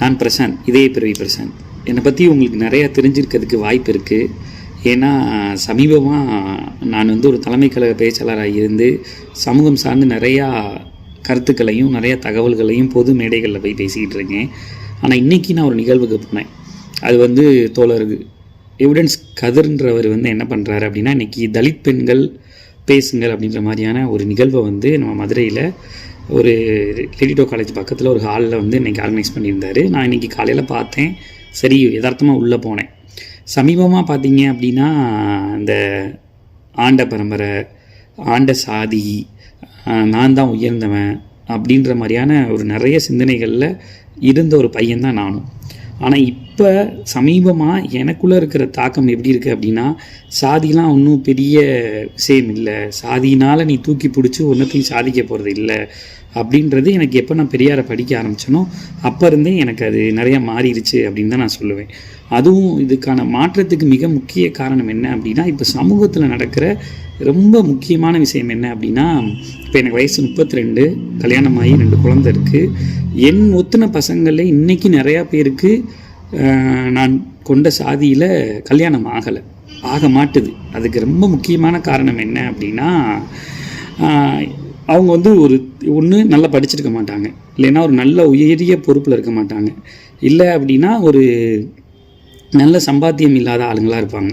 நான் பிரசாந்த் இதே பிறவி பிரசாந்த் என்னை பற்றி உங்களுக்கு நிறையா தெரிஞ்சிருக்கிறதுக்கு வாய்ப்பு இருக்குது ஏன்னா சமீபமாக நான் வந்து ஒரு தலைமை கழக பேச்சாளராக இருந்து சமூகம் சார்ந்து நிறையா கருத்துக்களையும் நிறையா தகவல்களையும் பொது மேடைகளில் போய் பேசிக்கிட்டு இருக்கேன். ஆனால் இன்றைக்கி நான் ஒரு நிகழ்வுக்கு போனேன். அது வந்து தோழர் எவிடன்ஸ் கதிர்ன்றவர் வந்து என்ன பண்ணுறாரு அப்படின்னா இன்றைக்கி தலித் பெண்கள் பேசுங்கள் அப்படின்ற மாதிரியான ஒரு நிகழ்வை வந்து நம்ம மதுரையில் ஒரு லிடிட்டோ காலேஜ் பக்கத்தில் ஒரு ஹாலில் வந்து இன்றைக்கி ஆர்கனைஸ் பண்ணியிருந்தாரு. நான் இன்றைக்கி காலையில் பார்த்தேன். சரி யதார்த்தமாக உள்ளே போனேன். சமீபமாக பார்த்தீங்க அப்படின்னா இந்த ஆண்ட பரம்பரை ஆண்ட சாதி நான் தான் உயர்ந்தவன் அப்படின்ற மாதிரியான ஒரு நிறைய சிந்தனைகளில் இருந்த ஒரு பையன் தான் நானும். ஆனால் இப் இப்போ சமீபமாக எனக்குள்ளே இருக்கிற தாக்கம் எப்படி இருக்குது அப்படின்னா சாதிலாம் ஒன்றும் பெரிய விஷயம் இல்லை. சாதியினால் நீ தூக்கி பிடிச்சி ஒன்றத்தையும் சாதிக்க போகிறது இல்லை அப்படின்றது எனக்கு எப்போ நான் பெரியாரை படிக்க ஆரம்பித்தனோ அப்போ இருந்தே எனக்கு அது நிறையா மாறிடுச்சு அப்படின்னு தான் நான் சொல்லுவேன். அதுவும் இதுக்கான மாற்றத்துக்கு மிக முக்கிய காரணம் என்ன அப்படின்னா இப்போ சமூகத்தில் நடக்கிற ரொம்ப முக்கியமான விஷயம் என்ன அப்படின்னா இப்போ எனக்கு வயசு முப்பத்தி ரெண்டு கல்யாணமாகி ரெண்டு குழந்தை இருக்குது என் ஒத்துன பசங்களில் இன்றைக்கி நிறையா பேருக்கு நான் கொண்ட சாதியில் கல்யாணம் ஆகலை. ஆக மாட்டுது. அதுக்கு ரொம்ப முக்கியமான காரணம் என்ன அப்படின்னா அவங்க வந்து ஒரு ஒன்று நல்லா படிச்சிருக்க மாட்டாங்க. இல்லைன்னா ஒரு நல்ல உயரிய பொறுப்பில் இருக்க மாட்டாங்க. இல்லை அப்படின்னா ஒரு நல்ல சம்பாத்தியம் இல்லாத ஆளுங்களாக இருப்பாங்க.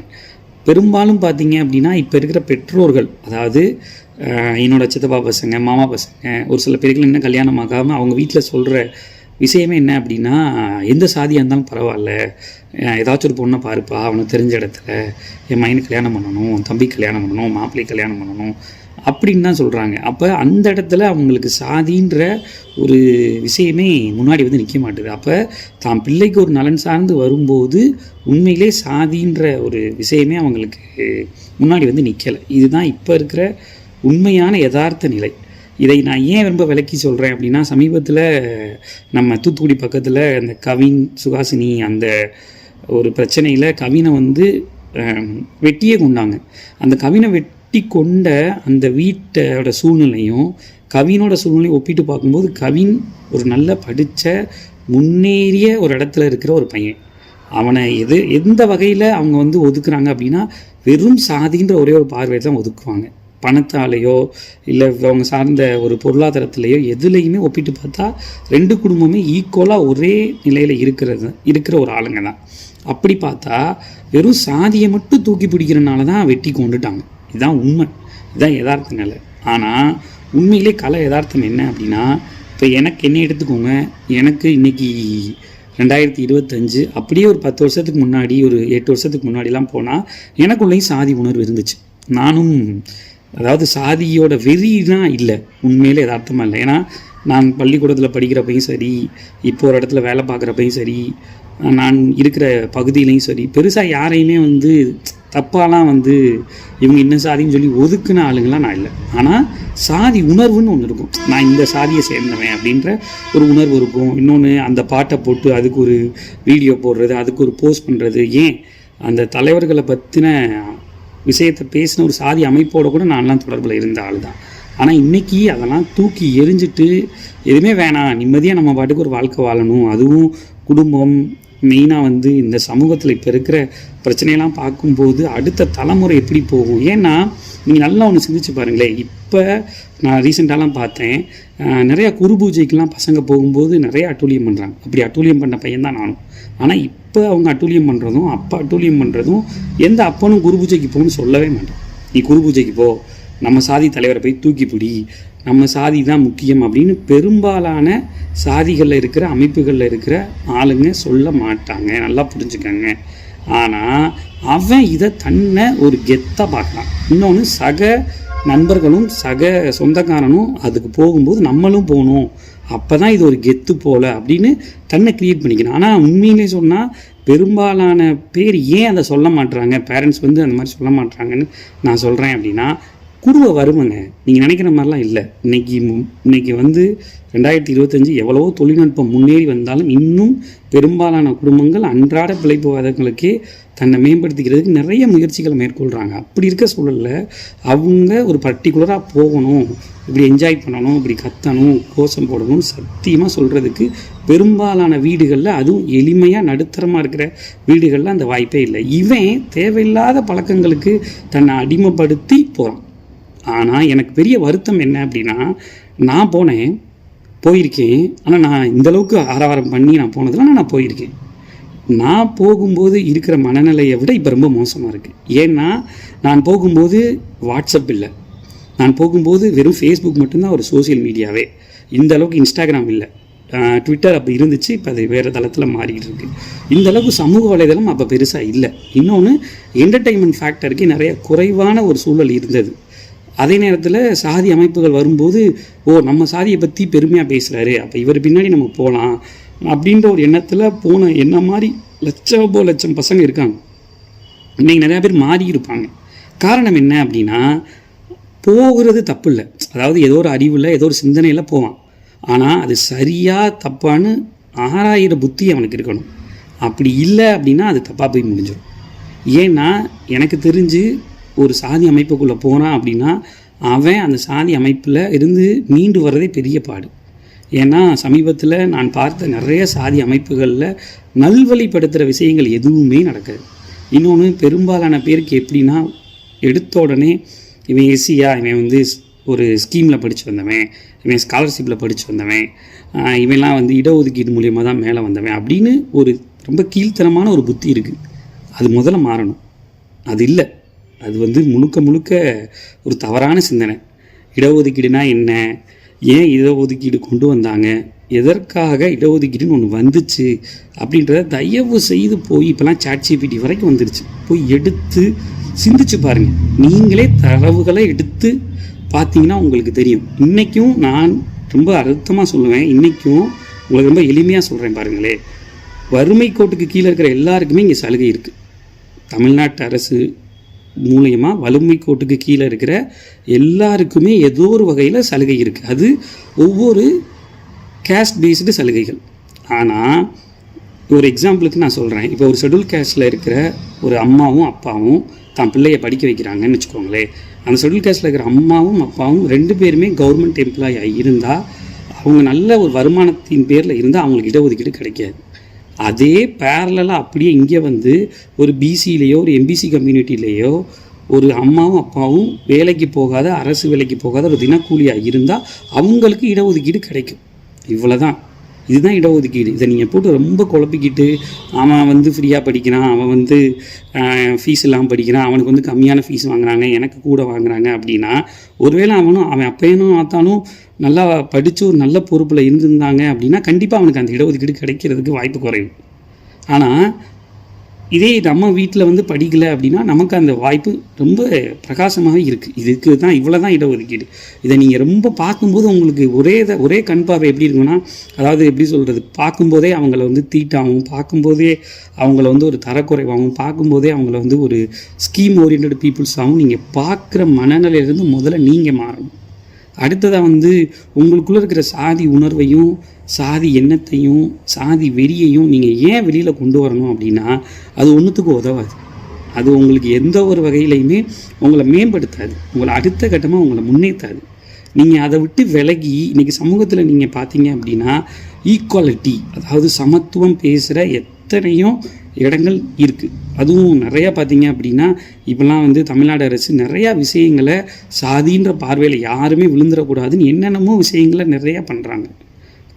பெரும்பாலும் பார்த்தீங்க அப்படின்னா இப்போ இருக்கிற பெற்றோர்கள் அதாவது என்னோடய சித்தப்பா பசங்க மாமா பசங்க ஒரு சில பேருக்கு இன்னும் கல்யாணம் ஆகாமல் அவங்க வீட்டில் சொல்கிற விஷயமே என்ன அப்படின்னா எந்த சாதியாக இருந்தாலும் பரவாயில்ல. ஏதாச்சும் ஒரு பொண்ணை பாருப்பா அவனுக்கு தெரிஞ்ச இடத்துல என் மைனுக்கு கல்யாணம் பண்ணணும் உன் தம்பி கல்யாணம் பண்ணணும் மாப்பிள்ளை கல்யாணம் பண்ணணும் அப்படின்னு தான் சொல்கிறாங்க அப்போ அந்த இடத்துல அவங்களுக்கு சாதின்ற ஒரு விஷயமே முன்னாடி வந்து நிற்க மாட்டுது. அப்போ தான் பிள்ளைக்கு ஒரு நலன் சார்ந்து வரும்போது உண்மையிலே சாதின்ற ஒரு விஷயமே அவங்களுக்கு முன்னாடி வந்து நிற்கலை இதுதான் இப்போ இருக்கிற உண்மையான யதார்த்த நிலை. இதை நான் ஏன் ரொம்ப விளக்கி சொல்கிறேன் அப்படின்னா சமீபத்தில் நம்ம தூத்துக்குடி பக்கத்தில் அந்த கவின் சுகாசினி அந்த ஒரு பிரச்சனையில் கவினை வந்து வெட்டியே கொண்டாங்க. அந்த கவினை வெட்டி கொண்ட அந்த வீட்டோட சூழ்நிலையும் கவினோட சூழ்நிலையும் ஒப்பிட்டு பார்க்கும்போது கவின் ஒரு நல்ல படித்த முன்னேறிய ஒரு இடத்துல இருக்கிற ஒரு பையன். அவனை எது எந்த வகையில் அவங்க வந்து ஒதுக்குறாங்க அப்படின்னா வெறும் சாதின்ற ஒரே ஒரு பார்வையை தான் ஒதுக்குவாங்க. பணத்தாலேயோ இல்லை அவங்க சார்ந்த ஒரு பொருளாதாரத்திலேயோ எதுலேயுமே ஒப்பிட்டு பார்த்தா ரெண்டு குடும்பமே ஈக்குவலாக ஒரே நிலையில் இருக்கிறது இருக்கிற ஒரு ஆளுங்க தான். அப்படி பார்த்தா வெறும் சாதியை மட்டும் தூக்கி பிடிக்கிறனால தான் வெட்டி கொண்டுட்டாங்க. இதுதான் உண்மை. இதுதான் யதார்த்த நிலை. ஆனால் உண்மையிலே கலை யதார்த்தம் என்ன அப்படின்னா இப்போ எனக்கு என்ன எடுத்துக்கோங்க. எனக்கு இன்னைக்கு ரெண்டாயிரத்தி இருபத்தஞ்சு அப்படியே ஒரு பத்து வருஷத்துக்கு முன்னாடி ஒரு எட்டு வருஷத்துக்கு முன்னாடிலாம் போனால் எனக்குள்ளேயும் சாதி உணர்வு இருந்துச்சு. நானும் அதாவது சாதியோட வெறிலாம் இல்லை. உண்மையிலே யதார்த்தமாக இல்லை. ஏன்னா நான் பள்ளிக்கூடத்தில் படிக்கிறப்பையும் சரி இப்போ ஒரு இடத்துல வேலை பார்க்குறப்பையும் சரி நான் இருக்கிற பகுதியிலையும் சரி பெருசாக யாரையுமே வந்து தப்பாலாம் வந்து இவங்க என்ன சாதின்னு சொல்லி ஒதுக்குன ஆளுங்களாம் நான் இல்லை. ஆனால் சாதி உணர்வுன்னு ஒன்று இருக்கும். நான் இந்த சாதியை சேர்ந்தவன் அப்படின்ற ஒரு உணர்வு இருக்கும். இன்னொன்று அந்த பாட்டை போட்டு அதுக்கு ஒரு வீடியோ போடுறது அதுக்கு ஒரு போஸ்ட் பண்ணுறது ஏன்? அந்த தலைவர்களை பற்றின விஷயத்தை பேசின ஒரு சாதி அமைப்போட கூட நான்லாம் தொடர்பில் இருந்த ஆள் தான் ஆனால் இன்னைக்கு அதெல்லாம் தூக்கி எரிஞ்சிட்டு எதுவுமே வேணாம் நிம்மதியாக நம்ம பாட்டுக்கு ஒரு வாழ்க்கை வாழணும். அதுவும் குடும்பம் மெயினாக வந்து இந்த சமூகத்தில் இப்போ இருக்கிற பிரச்சனையெல்லாம் பார்க்கும்போது அடுத்த தலைமுறை எப்படி போகும்? ஏன்னா நீங்கள் நல்லா ஒன்று சிந்திச்சு பாருங்களேன். இப்போ நான் ரீசெண்டாலாம் பார்த்தேன். நிறையா குரு பூஜைக்கெலாம் பசங்க போகும்போது நிறைய அட்டூழியம் பண்ணுறாங்க அப்படி அட்டூழியம் பண்ண பையன் தான் நானும். ஆனால் அப்போ அவங்க அட்டூழியம் பண்ணுறதும் அப்பா அட்டூழியம் பண்ணுறதும் எந்த அப்பனும் குரு பூஜைக்கு போகணும்னு சொல்லவே மாட்டான். நீ குரு பூஜைக்கு போ நம்ம சாதி தலைவரை போய் தூக்கி பிடி நம்ம சாதி தான் முக்கியம் அப்படின்னு பெரும்பாலான சாதிகளில் இருக்கிற அமைப்புகளில் இருக்கிற ஆளுங்க சொல்ல மாட்டாங்க. நல்லா புரிஞ்சுக்கங்க. ஆனால் அவன் இதை தன்னை ஒரு கெத்தாக பார்க்கலாம் இன்னொன்று சக நண்பர்களும் சக சொந்தக்காரனும் அதுக்கு போகும்போது நம்மளும் போகணும். அப்போ தான் இது ஒரு கெத்து போல அப்படின்னு தன்னை க்ரியேட் பண்ணிக்கணும். ஆனால் உண்மையிலே சொன்னால் பெரும்பாலான பேர் ஏன் அதை சொல்ல மாட்டுறாங்க பேரண்ட்ஸ் வந்து அந்த மாதிரி சொல்ல மாட்டுறாங்கன்னு நான் சொல்கிறேன் அப்படின்னா குடும்ப வறுமைங்க நீங்கள் நினைக்கிற மாதிரிலாம் இல்லை. இன்னைக்கு மு- இன்னைக்கு வந்து ரெண்டாயிரத்தி இருபத்தஞ்சி எவ்வளவோ தொழில்நுட்பம் முன்னேறி வந்தாலும் இன்னும் பெரும்பாலான குடும்பங்கள் அன்றாட பிழைப்புவாதங்களுக்கே தன்னை மேம்படுத்திக்கிறதுக்கு நிறைய முயற்சிகளை மேற்கொள்கிறாங்க அப்படி இருக்க சூழலில் அவங்க ஒரு பர்டிகுலராக போகணும். இப்படி என்ஜாய் பண்ணணும் இப்படி கத்தணும் கோஷம் போடணும் சத்தியமாக சொல்கிறதுக்கு பெரும்பாலான வீடுகளில் அதுவும் எளிமையாக நடுத்தரமாக இருக்கிற வீடுகளில் அந்த வாய்ப்பே இல்லை. இவன் தேவையில்லாத பழக்கங்களுக்கு தன்னை அடிமைப்படுத்தி போகிறான் ஆனால் எனக்கு பெரிய வருத்தம் என்ன அப்படின்னா நான் போனேன் போயிருக்கேன். ஆனால் நான் இந்த அளவுக்கு ஆரவாரம் பண்ணி நான் போனதில் நான் போயிருக்கேன். நான் போகும்போது இருக்கிற மனநிலையை விட இப்போ ரொம்ப மோசமாக இருக்குது ஏன்னா நான் போகும்போது வாட்ஸ்அப் இல்லை. நான் போகும்போது வெறும் ஃபேஸ்புக் மட்டும்தான் ஒரு சோஷியல் மீடியாவே இந்த அளவுக்கு இன்ஸ்டாகிராம் இல்லை. ட்விட்டர் அப்போ இருந்துச்சு இப்போ அது வேறு தளத்தில் மாறிக்கிட்டு இருக்குது இந்த அளவுக்கு சமூக வலைதளம் அப்போ பெருசாக இல்லை. இன்னொன்று என்டர்டெயின்மெண்ட் ஃபேக்டருக்கு நிறைய குறைவான ஒரு சூழல் இருந்தது. அதே நேரத்தில் சாதி அமைப்புகள் வரும்போது ஓ நம்ம சாதியை பற்றி பெருமையாக பேசுகிறாரு அப்போ இவர் பின்னாடி நம்ம போகலாம் அப்படின்ற ஒரு எண்ணத்தில் போன என்ன மாதிரி லட்சமோ லட்சம் பசங்க இருக்காங்க. இன்னைக்கு நிறையா பேர் மாறி இருப்பாங்க. காரணம் என்ன அப்படின்னா போகிறது தப்பு இல்லை அதாவது ஏதோ ஒரு அறிவில் ஏதோ ஒரு சிந்தனையில் போவான். ஆனால் அது சரியாக தப்பான்னு ஆறாயிர புத்தி அவனுக்கு இருக்கணும். அப்படி இல்லை அப்படின்னா அது தப்பாக போய் முடிஞ்சிடும் ஏன்னா எனக்கு தெரிஞ்சு ஒரு சாதி அமைப்புக்குள்ளே போனான் அப்படின்னா அவன் அந்த சாதி அமைப்பில் இருந்து மீண்டு வர்றதே பெரிய பாடு. ஏன்னா சமீபத்தில் நான் பார்த்த நிறைய சாதி அமைப்புகளில் நல்வழிப்படுத்துகிற விஷயங்கள் எதுவுமே நடக்காது. இன்னொன்று பெரும்பாலான பேருக்கு எப்படின்னா எடுத்த உடனே இவன் எஸ்சியா இவன் வந்து ஒரு ஸ்கீமில் படித்து வந்தவன் இவன் ஸ்காலர்ஷிப்பில் படித்து வந்தவன் இவெல்லாம் வந்து இடஒதுக்கீடு மூலியமாக தான் மேலே வந்தவன் அப்படின்னு ஒரு ரொம்ப கீழ்த்தனமான ஒரு புத்தி இருக்குது அது முதல்ல மாறணும். அது இல்லை. அது வந்து முழுக்க முழுக்க ஒரு தவறான சிந்தனை. இடஒதுக்கீடுனா என்ன? ஏன் இடஒதுக்கீடு கொண்டு வந்தாங்க? எதற்காக இடஒதுக்கீடுன்னு ஒன்று வந்துச்சு? அப்படின்றத தயவு செய்து போய் இப்போலாம் சாட் ஜிபிடி வரைக்கும் வந்துடுச்சு போய் எடுத்து சிந்திச்சு பாருங்கள் நீங்களே தரவுகளை எடுத்து பார்த்தீங்கன்னா உங்களுக்கு தெரியும். இன்றைக்கும் நான் ரொம்ப அழுத்தமாக சொல்லுவேன். இன்றைக்கும் உங்களுக்கு ரொம்ப எளிமையாக சொல்கிறேன் பாருங்களே. வறுமை கோட்டுக்கு கீழே இருக்கிற எல்லாருக்குமே இங்கே சலுகை இருக்குது தமிழ்நாட்டு அரசு மூலயமா வலிமை கோட்டுக்கு கீழே இருக்கிற எல்லாருக்குமே ஏதோ ஒரு வகையில் சலுகை இருக்குது அது ஒவ்வொரு கேஸ்ட் பேஸ்டு சலுகைகள். ஆனால் ஒரு எக்ஸாம்பிளுக்கு நான் சொல்கிறேன் இப்போ ஒரு ஷெடியூல் கேஸ்டில் இருக்கிற ஒரு அம்மாவும் அப்பாவும் தான் பிள்ளையை படிக்க வைக்கிறாங்கன்னு வச்சுக்கோங்களேன். அந்த ஷெடியூல் கேஸ்டில் இருக்கிற அம்மாவும் அப்பாவும் ரெண்டு பேருமே கவர்மெண்ட் எம்ப்ளாயி இருந்தால் அவங்க நல்ல ஒரு வருமானத்தின் பேரில் இருந்தால் அவங்களுக்கு இடஒதுக்கீடு கிடைக்காது. அதே பேரலாக அப்படியே இங்கே வந்து ஒரு பிசியிலேயோ ஒரு எம்பிசி கம்யூனிட்டிலேயோ ஒரு அம்மாவும் அப்பாவும் வேலைக்கு போகாத அரசு வேலைக்கு போகாத ஒரு தினக்கூலியாக இருந்தால் அவங்களுக்கு இடஒதுக்கீடு கிடைக்கும். இவ்வளவுதான். இதுதான் இடஒதுக்கீடு. இதை நீங்கள் போட்டு ரொம்ப குழப்பிக்கிட்டு அவன் வந்து ஃப்ரீயாக படிக்கிறான் அவன் வந்து ஃபீஸ் இல்லாமல் படிக்கிறான் அவனுக்கு வந்து கம்மியான ஃபீஸ் வாங்குறாங்க எனக்கு கூட வாங்குறாங்க அப்படின்னா ஒருவேளை அவனும் அவன் அப்பையனும் ஆத்தாலும் நல்லா படித்து ஒரு நல்ல பொறுப்பில் இருந்திருந்தாங்க அப்படின்னா கண்டிப்பாக அவனுக்கு அந்த இடஒதுக்கீடு கிடைக்கிறதுக்கு வாய்ப்பு குறையும். ஆனால் இதே நம்ம வீட்டில் வந்து படிக்கலை அப்படின்னா நமக்கு அந்த வாய்ப்பு ரொம்ப பிரகாசமாக இருக்குது இதுக்கு தான் இவ்வளோ தான் இடஒதுக்கீடு. இதை நீங்கள் ரொம்ப பார்க்கும்போது உங்களுக்கு ஒரே இதை ஒரே கண் பார்வை எப்படி இருக்குன்னா அதாவது எப்படி சொல்கிறது பார்க்கும்போதே அவங்கள வந்து தீட்டாகவும் பார்க்கும்போதே அவங்கள வந்து ஒரு தரக்குறைவாகவும் பார்க்கும்போதே அவங்கள வந்து ஒரு ஸ்கீம் ஓரியன்ட் பீப்புள்ஸாகவும் நீங்கள் பார்க்குற மனநிலையிலேருந்து முதல்ல நீங்கள் மாறணும். அடுத்ததாக வந்து உங்களுக்குள்ளே இருக்கிற சாதி உணர்வையும் சாதி எண்ணத்தையும் சாதி வெறியையும் நீங்கள் ஏன் வெளியில் கொண்டு வரணும் அப்படின்னா அது ஒன்றுத்துக்கு உதவாது. அது உங்களுக்கு எந்த ஒரு வகையிலையுமே உங்களை மேம்படுத்தாது. உங்களை அடுத்த கட்டமாக உங்களை முன்னேற்றாது நீங்கள் அதை விட்டு விலகி இன்றைக்கி சமூகத்தில் நீங்கள் பார்த்தீங்க அப்படின்னா ஈக்குவாலிட்டி அதாவது சமத்துவம் பேசுகிற எத்தனையும் இடங்கள் இருக்குது அதுவும் நிறையா பார்த்தீங்க அப்படின்னா இப்போல்லாம் வந்து தமிழ்நாடு அரசு நிறையா விஷயங்களை சாதின்ற பார்வையில் யாருமே விழுந்துடக்கூடாதுன்னு என்னென்னமோ விஷயங்களை நிறையா பண்ணுறாங்க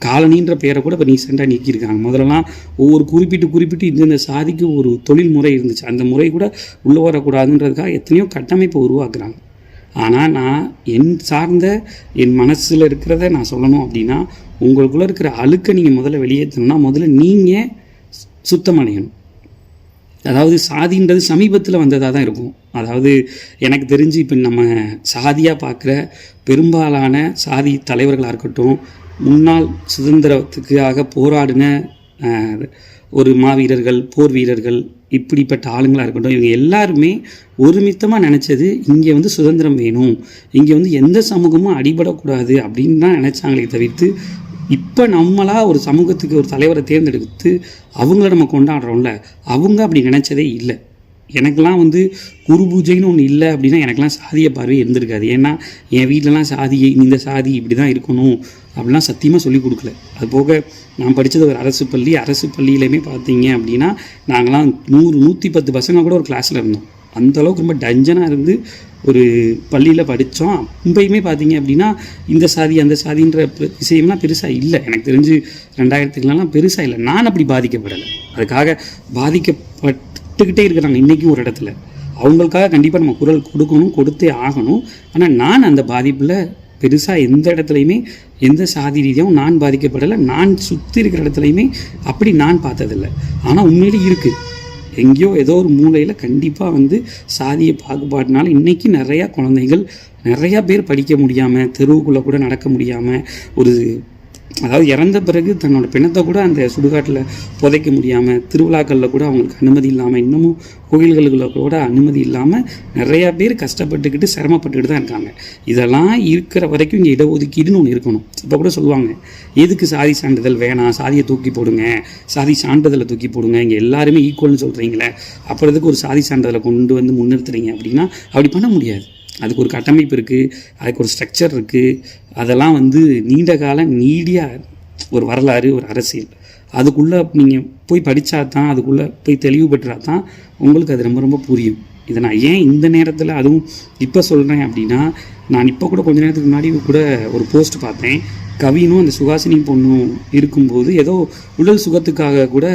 காலனின்ற பேரை கூட இப்போ ரீசெண்டாக நீக்கியிருக்காங்க. முதல்லலாம் ஒவ்வொரு குறிப்பிட்டு குறிப்பிட்டு இந்தந்த சாதிக்கு ஒரு தொழில் முறை இருந்துச்சு. அந்த முறை கூட உள்ளே வரக்கூடாதுன்றதுக்காக எத்தனையோ கட்டமைப்பை உருவாக்குறாங்க. ஆனால் நான் என் சார்ந்த என் மனசில் இருக்கிறத நான் சொல்லணும் அப்படின்னா உங்களுக்குள்ளே இருக்கிற அழுக்கை நீங்கள் முதல்ல வெளியேற்றணும்னா முதல்ல நீங்கள் சுத்தமடையணும் அதாவது சாதின்றது சமீபத்தில் வந்ததாக தான் இருக்கும். அதாவது எனக்கு தெரிஞ்சு இப்போ நம்ம சாதியாக பார்க்குற பெரும்பாலான சாதி தலைவர்களாக இருக்கட்டும் முன்னாள் சுதந்திரத்துக்காக போராடின ஒரு மாவீரர்கள் போர் வீரர்கள் இப்படிப்பட்ட ஆளுங்களாக இருக்கட்டும் இவங்க எல்லாருமே ஒருமித்தமாக நினச்சது இங்கே வந்து சுதந்திரம் வேணும். இங்கே வந்து எந்த சமூகமும் அடிபடக்கூடாது அப்படின்னு தான் நினச்சாங்களே தவிர்த்து இப்போ நம்மளா ஒரு சமூகத்துக்கு ஒரு தலைவரை தேர்ந்தெடுத்து அவங்கள நம்ம கொண்டாடுறோம்ல அவங்க அப்படி நினச்சதே இல்லை. எனக்கெல்லாம் வந்து குரு பூஜைன்னு ஒன்று இல்லை அப்படின்னா எனக்கெல்லாம் சாதிய பார்வை இருந்திருக்காது. ஏன்னா என் வீட்டிலலாம் சாதி இந்த சாதி இப்படி தான் இருக்கணும் அப்படிலாம் சத்தியமாக சொல்லிக் கொடுக்கல. அது போக நான் படித்தது ஒரு அரசு பள்ளி. அரசு பள்ளியிலையுமே பார்த்தீங்க அப்படின்னா நாங்களாம் நூறு நூற்றி பத்து பசங்க கூட ஒரு கிளாஸில் இருந்தோம். அந்தளவுக்கு ரொம்ப டஞ்சனாக இருந்து ஒரு பள்ளியில் படித்தோம் மும்பையுமே பார்த்தீங்க அப்படின்னா இந்த சாதி அந்த சாதின்ற விஷயம்லாம் பெருசாக இல்லை. எனக்கு தெரிஞ்சு ரெண்டாயிரத்துக்குலாம் பெருசாக இல்லை. நான் அப்படி பாதிக்கப்படலை. அதுக்காக பாதிக்கப்பட்டுக்கிட்டே இருக்கிறாங்க இன்றைக்கும் ஒரு இடத்துல. அவங்களுக்காக கண்டிப்பாக நம்ம குரல் கொடுக்கணும் கொடுத்தே ஆகணும். ஆனால் நான் அந்த பாதிப்பில் பெருசாக எந்த இடத்துலையுமே எந்த சாதி ரீதியாகவும் நான் பாதிக்கப்படலை. நான் சுற்றி இருக்கிற இடத்துலையுமே அப்படி நான் பார்த்ததில்லை. ஆனால் உண்மையிலே இருக்குது எங்கேயோ ஏதோ ஒரு மூலையில் கண்டிப்பாக வந்து சாதிய பாகுபாடுனால இன்றைக்கி நிறையா குழந்தைகள் நிறையா பேர் படிக்க முடியாமல் தெருவுக்குள்ளே கூட நடக்க முடியாமல் ஒரு அதாவது இறந்த பிறகு தன்னோட பிணத்தை கூட அந்த சுடுகாட்டில் புதைக்க முடியாமல் திருவிழாக்களில் கூட அவங்களுக்கு அனுமதி இல்லாமல் இன்னமும் கோயில்களுக்குள்ள கூட அனுமதி இல்லாமல் நிறையா பேர் கஷ்டப்பட்டுக்கிட்டு சிரமப்பட்டுக்கிட்டு தான் இருக்காங்க. இதெல்லாம் இருக்கிற வரைக்கும் இங்கே இடஒதுக்கீடுன்னு ஒன்று இருக்கணும். இப்போ கூட சொல்லுவாங்க எதுக்கு சாதி சான்றிதழ் வேணாம்? சாதியை தூக்கி போடுங்க. சாதி சான்றிதழை தூக்கி போடுங்க. இங்கே எல்லாருமே ஈக்குவல்னு சொல்கிறீங்களே அப்புறத்துக்கு ஒரு சாதி சான்றிதழை கொண்டு வந்து முன்னிறுத்துறீங்க? அப்படின்னா அப்படி பண்ண முடியாது. அதுக்கு ஒரு கட்டமைப்பு இருக்குது அதுக்கு ஒரு ஸ்ட்ரக்சர் இருக்குது அதெல்லாம் வந்து நீண்ட கால நீடிய ஒரு வரலாறு ஒரு அரசியல். அதுக்குள்ளே நீங்கள் போய் படித்தா தான் அதுக்குள்ளே போய் தெளிவு பெற்றா தான் உங்களுக்கு அது ரொம்ப ரொம்ப புரியும். இதை நான் ஏன் இந்த நேரத்தில் அதுவும் இப்போ சொல்கிறேன் அப்படின்னா நான் இப்போ கூட கொஞ்ச நேரத்துக்கு முன்னாடி கூட ஒரு போஸ்ட் பார்த்தேன். கவினும் அந்த சுகாசினி பொண்ணும் இருக்கும்போது ஏதோ உடல் சுகத்துக்காக கூட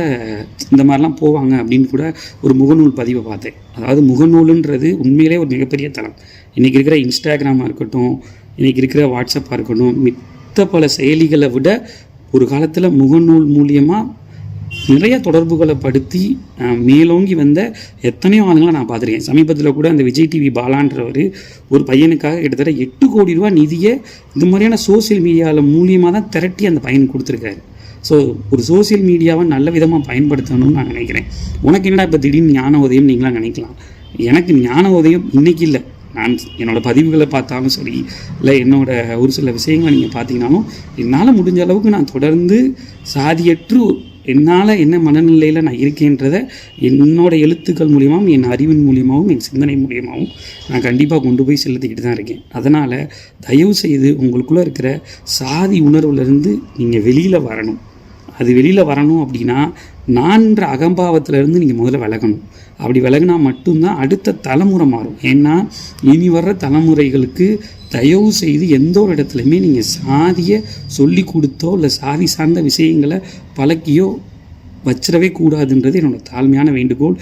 இந்த மாதிரிலாம் போவாங்க அப்படின்னு கூட ஒரு முகநூல் பதிவை பார்த்தேன். அதாவது முகநூலுன்றது உண்மையிலே ஒரு மிகப்பெரிய தளம் இன்றைக்கி இருக்கிற இன்ஸ்டாகிராமாக இருக்கட்டும் இன்றைக்கி இருக்கிற வாட்ஸ்அப்பாக இருக்கட்டும் மித்த பல செயலிகளை விட ஒரு காலத்தில் முகநூல் மூலியமாக நிறைய தொடர்புகளை படுத்தி மேலோங்கி வந்த எத்தனையோ ஆளுங்களை நான் பார்த்துருக்கேன். சமீபத்தில் கூட அந்த விஜய் டிவி பாலான்றவர் ஒரு பையனுக்காக கிட்டத்தட்ட எட்டு கோடி ரூபா நிதியை இந்த மாதிரியான சோஷியல் மீடியாவில் மூலியமாக தான் திரட்டி அந்த பையன் கொடுத்துருக்காரு. ஸோ ஒரு சோஷியல் மீடியாவை நல்ல விதமாக பயன்படுத்தணும்னு நான் நினைக்கிறேன். உனக்கு என்னடா இப்போ திடீர்னு ஞான உதயம் நீங்களாம் நினைக்கலாம். எனக்கு ஞான உதயம் இன்றைக்கி இல்லை. நான் என்னோடய பதிவுகளை பார்த்தாலும் சரி இல்லை என்னோடய ஒரு சில விஷயங்களை நீங்கள் பார்த்தீங்கன்னாலும் என்னால் முடிஞ்ச அளவுக்கு நான் தொடர்ந்து சாதியற்று என்னால் என்ன மனநிலையில் நான் இருக்கேன்றதை என்னோட எழுத்துக்கள் மூலியமாகவும் என் அறிவின் மூலியமாகவும் என் சிந்தனை மூலியமாகவும் நான் கண்டிப்பாக கொண்டு போய் செலுத்திக்கிட்டு தான் இருக்கேன். அதனால் தயவு செய்து உங்களுக்குள்ளே இருக்கிற சாதி உணர்வுலேருந்து நீங்கள் வெளியில் வரணும். அது வெளியில் வரணும் அப்படின்னா நான்ற அகம்பாவத்திலேருந்து நீங்கள் முதல்ல விலகணும். அப்படி விலகினா மட்டும்தான் அடுத்த தலைமுறை மாறும். ஏன்னா இனி வர்ற தலைமுறைகளுக்கு தயவு செய்து எந்த ஒரு இடத்துலையுமே நீங்கள் சாதியை சொல்லி கொடுத்தோ இல்லை சாதி சார்ந்த விஷயங்களை பழக்கியோ வச்சிடவே கூடாதுன்றது என்னோட தாழ்மையான வேண்டுகோள்.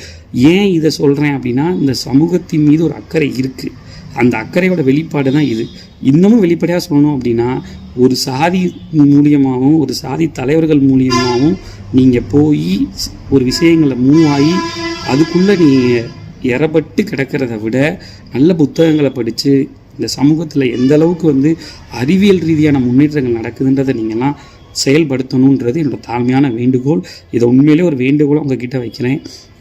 ஏன் இதை சொல்கிறேன் அப்படின்னா இந்த சமூகத்தின் மீது ஒரு அக்கறை இருக்குது அந்த அக்கறையோட வெளிப்பாடு தான் இது. இன்னமும் வெளிப்படையாக சொல்லணும் அப்படின்னா ஒரு சாதி மூலியமாகவும் ஒரு சாதி தலைவர்கள் மூலியமாகவும் நீங்கள் போய் ஒரு விஷயங்களை மூவ் ஆகி அதுக்குள்ளே நீங்கள் இறப்பட்டு கிடக்கிறத விட நல்ல புத்தகங்களை படித்து இந்த சமூகத்தில் எந்த அளவுக்கு வந்து அறிவியல் ரீதியான முன்னேற்றங்கள் நடக்குதுன்றதை நீங்கள்லாம் செயல்படுத்தணுன்றது என்னோட தாழ்மையான வேண்டுகோள். இதை உண்மையிலே ஒரு வேண்டுகோளை உங்ககிட்ட வைக்கிறேன்.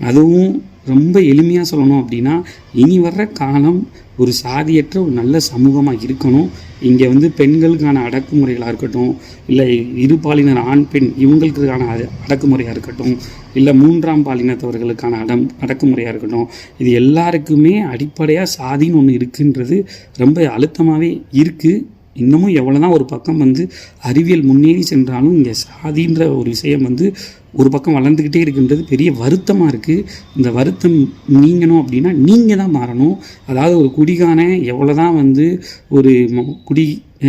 அதுவும் ரொம்ப எளிமையாக சொல்லணும் அப்படின்னா இனி வர்ற காலம் ஒரு சாதியற்ற ஒரு நல்ல சமூகமாக இருக்கணும். இங்கே வந்து பெண்களுக்கான அடக்குமுறைகளாக இருக்கட்டும் இல்லை இருபாலினர் ஆண் பெண் இவங்களுக்கான அடக்குமுறையாக இருக்கட்டும் இல்லை மூன்றாம் பாலினத்தவர்களுக்கான அடம் அடக்குமுறையாக இருக்கட்டும் இது எல்லாருக்குமே அடிப்படையாக சாதின்னு ஒன்று இருக்குன்றது ரொம்ப அழுத்தமாகவே இருக்குது இன்னமும் எவ்வளோ தான் ஒரு பக்கம் வந்து அறிவியல் முன்னேறி சென்றாலும் இங்கே சாதின்ற ஒரு விஷயம் வந்து ஒரு பக்கம் வளர்ந்துக்கிட்டே இருக்குன்றது பெரிய வருத்தமாக இருக்குது இந்த வருத்தம் நீங்கணும் அப்படின்னா நீங்கள் தான் மாறணும். அதாவது ஒரு குடிகான எவ்வளோ தான் வந்து ஒரு குடி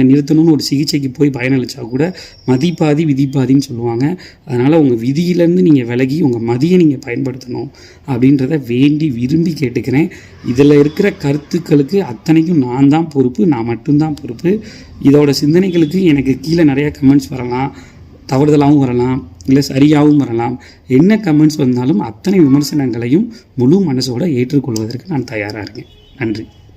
நிறுத்தணும்னு ஒரு சிகிச்சைக்கு போய் பயனளிச்சா கூட மதிப்பாதி விதிப்பாதின்னு சொல்லுவாங்க. அதனால் உங்கள் விதியிலேருந்து நீங்கள் விலகி உங்கள் மதியை நீங்கள் பயன்படுத்தணும் அப்படின்றத வேண்டி விரும்பி கேட்டுக்கிறேன். இதில் இருக்கிற கருத்துக்களுக்கு அத்தனைக்கும் நான் தான் பொறுப்பு நான் மட்டும்தான் பொறுப்பு. இதோட சிந்தனைகளுக்கு எனக்கு கீழே நிறையா கமெண்ட்ஸ் வரலாம் தவறுதலாகவும் வரலாம். இல்லை சரியாகவும் வரலாம். என்ன கமெண்ட்ஸ் வந்தாலும் அத்தனை விமர்சனங்களையும் முழு மனசோட ஏற்றுக்கொள்வதற்கு நான் தயாராக இருக்கேன். நன்றி.